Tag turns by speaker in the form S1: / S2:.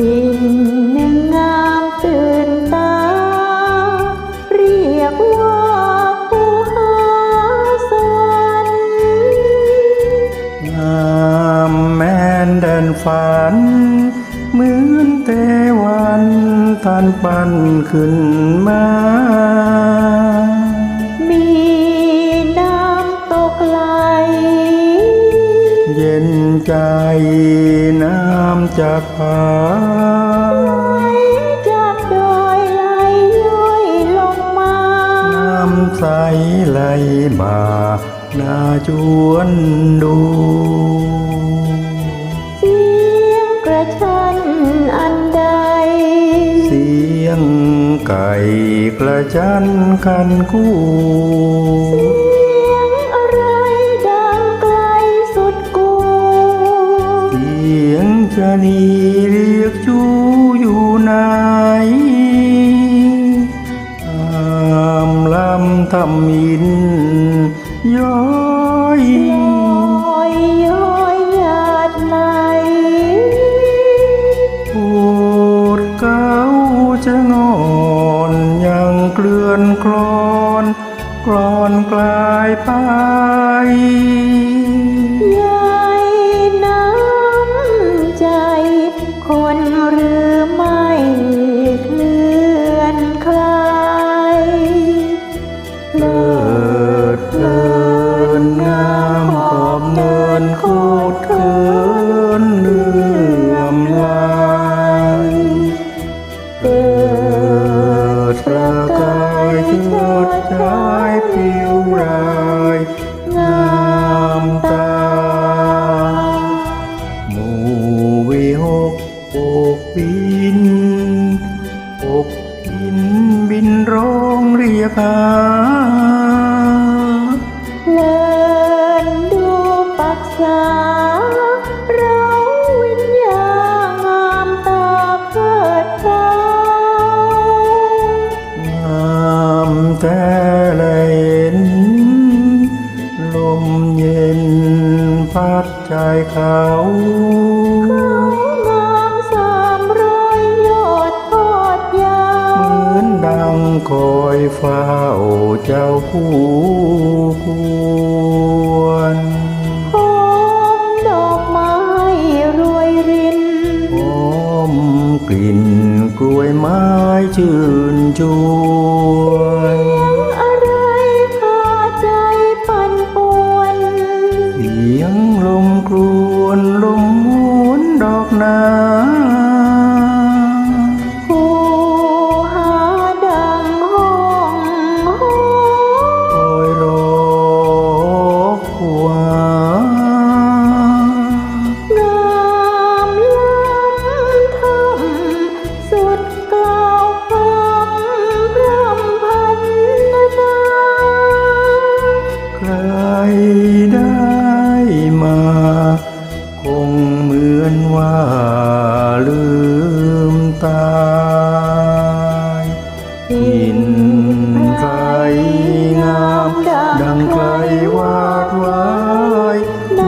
S1: สิ่งหนึ่งงามตื่นตา เรียกว่าภูหาสวรรค์
S2: งามแม้นแดนฝัน เหมือนเตวันท่านปั้นขึ้นมา
S1: มีน้ำตกไหล
S2: เย็นใจน้ำจากผา
S1: จากดอยไหลย้อยลงมา
S2: น้ำใสไหลบ่าน่าจวนดู
S1: เสียงกระชันอันใด
S2: เสียงไก่กระจันกันกู้
S1: สียง
S2: ชะนีเรียกจูอยู่ไหนตามลำทำมินย้อย
S1: ลอยย้อยหยาดไหล
S2: ปวดเก้าจะงอนยังเกลื่อนกลอนกลอนกลายไป ดเพลินงามขอบเนินโคตรเคินเลื่อมลาย
S1: เกิด
S2: เปิดประกายเชิดชายผิวรายงามตาหมู่วิหกโอกบินอกบินบินร้องเรียกหา
S1: เย็
S2: นพัดชาเขา
S1: งามสามร้อยยอดทอดยา
S2: เห
S1: ว
S2: มือนดังคอยเฝ้าเจ้าผู้ควร
S1: หอมดอกไม้รวยริน
S2: หอมกลิ่นกล้วยไม้ชื่นายหิน
S1: ใค
S2: ร
S1: งาม ดัง
S2: ใครวาดไว้ใน